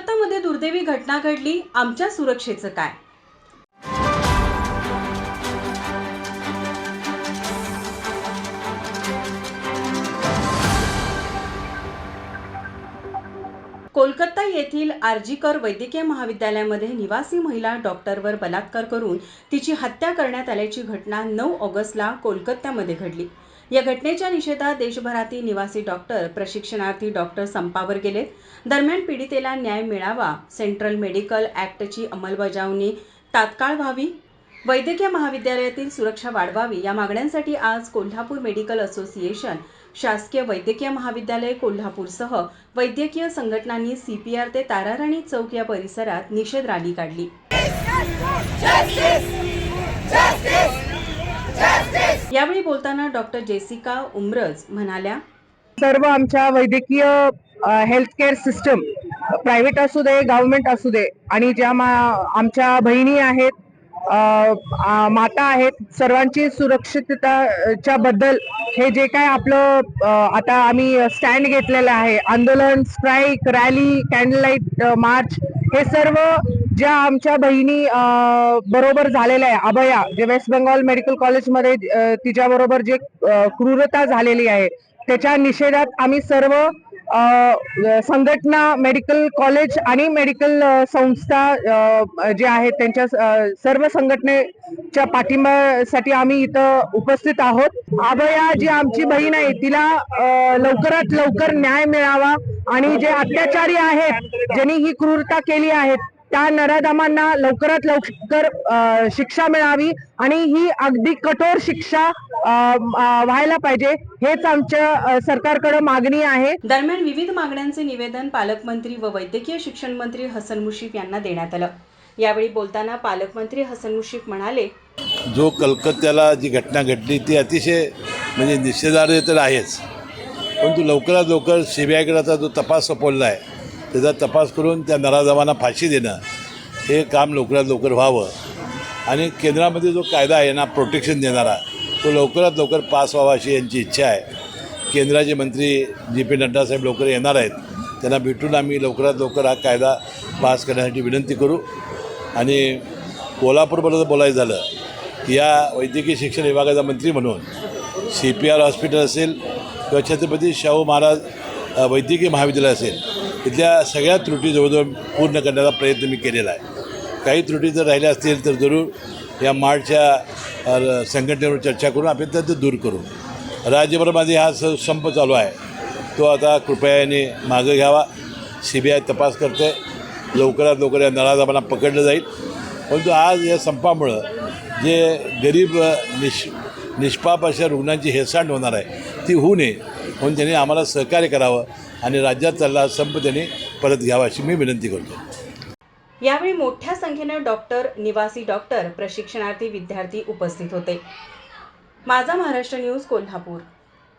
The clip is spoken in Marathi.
कोलकातामध्ये दुर्दैवी घटना घडली. आमच्या सुरक्षेचं काय? कोलकाता येथील आर्जीकर वैद्यकीय महाविद्यालयामध्ये निवासी महिला डॉक्टरवर बलात्कार करून तिची हत्या करण्यात आल्याची घटना नऊ ऑगस्टला कोलकात्यामध्ये घडली. या घटनेच्या निषेधात देशभरातील निवासी डॉक्टर प्रशिक्षणार्थी डॉक्टर संपावर गेलेत दरम्यान पीडितेला न्याय मिळावा सेंट्रल मेडिकल ॲक्टची अंमलबजावणी तात्काळ व्हावी वैद्यकीय महाविद्यालयातील सुरक्षा वाढवावी या मागण्यांसाठी आज कोल्हापूर मेडिकल असोसिएशन शासकीय वैद्यकीय महाविद्यालय कोल्हापूरसह वैद्यकीय संघटनांनी सीपीआर ते ताराराणी चौक या परिसरात निषेध रॅली काढली. यावेळी बोलताना डॉक्टर जेसिका उमरज म्हणाल्या सर्व आमच्या वैद्यकीय हेल्थ केअर सिस्टम प्रायव्हेट असू दे गव्हर्नमेंट असू दे आणि ज्या आमच्या बहिणी आहेत माता आहेत. सर्वांची सुरक्षितताच्या बद्दल हे जे काय आपलं आता आम्ही स्टँड घेतलेलं आहे. आंदोलन strike rally candle light march हे सर्व ज्या आमच्या बहिणी बरोबर झालेल्या आहे. अभया जे वेस्ट बंगाल मेडिकल कॉलेजमध्ये तिच्याबरोबर जे क्रूरता झालेली आहे त्याच्या निषेधात आम्ही सर्व संघटना मेडिकल कॉलेज आणि मेडिकल संस्था जे आहेत त्यांच्या सर्व संघटनेच्या पाठिंब्यासाठी आम्ही इथं उपस्थित आहोत. अभया जी आमची बहीण आहे तिला लवकरात लवकर न्याय मिळावा आणि जे अत्याचारी आहेत ज्यांनी ही क्रूरता केली आहे त्या नराधमांना लवकरात लवकर शिक्षा मिळावी आणि ही अगदी कठोर शिक्षा व्हायला पाहिजे. हेच आमच्या सरकारकडे मागणी आहे. दरम्यान विविध मागण्यांचे निवेदन पालकमंत्री व वैद्यकीय शिक्षण मंत्री हसन मुश्रीफ यांना देण्यात आलं. यावेळी बोलताना पालकमंत्री हसन मुश्रीफ म्हणाले जो कलकत्त्याला जी घटना घडली ती अतिशय म्हणजे निषेधार्ह तर आहेच. परंतु लवकरात लवकर सी बी आयकडे आता जो तपास सोपवला आहे त्याचा तपास करून त्या नराधमांना फाशी देणं हे काम लवकरात लवकर व्हावं. आणि केंद्रामध्ये जो कायदा आहे ना प्रोटेक्शन देणारा तो लवकरात लवकर पास व्हावा अशी यांची इच्छा आहे. केंद्राचे मंत्री जे पी नड्डा साहेब लवकर येणार आहेत त्यांना भेटून आम्ही लवकरात लवकर हा कायदा पास करण्यासाठी विनंती करू. आणि कोल्हापूरबद्दल बोलायचं झालं की या वैद्यकीय शिक्षण विभागाचा मंत्री म्हणून सी पी आर हॉस्पिटल असेल किंवा छत्रपती शाहू महाराज वैद्यकीय महाविद्यालय असेल इथल्या सगळ्या त्रुटी जवळजवळ पूर्ण करण्याचा प्रयत्न मी केलेला आहे. काही त्रुटी जर राहिल्या असतील तर जरूर या मार्चच्या संघटनेवर चर्चा करून आपण त्या ते दूर करू। राज्यभरामध्ये हा स संप चालू आहे। तो आता कृपया याने मागं घ्यावा। सी बी आय तपास करते। लवकरात लवकर या नळाजाबांना पकडलं जाईल। परंतु आज या संपामुळं जे गरीब निष निष्पाप अशा रुग्णांची हेळसांड होणार आहे ती होऊ नये म्हणून त्यांनी आम्हाला सहकार्य करावं आणि राज्यात चालला संप त्यांनी परत घ्यावा अशी मी विनंती करतो. यावेळी मोठ्या संख्येनं डॉक्टर निवासी डॉक्टर प्रशिक्षणार्थी विद्यार्थी उपस्थित होते. माझा महाराष्ट्र न्यूज कोल्हापूर.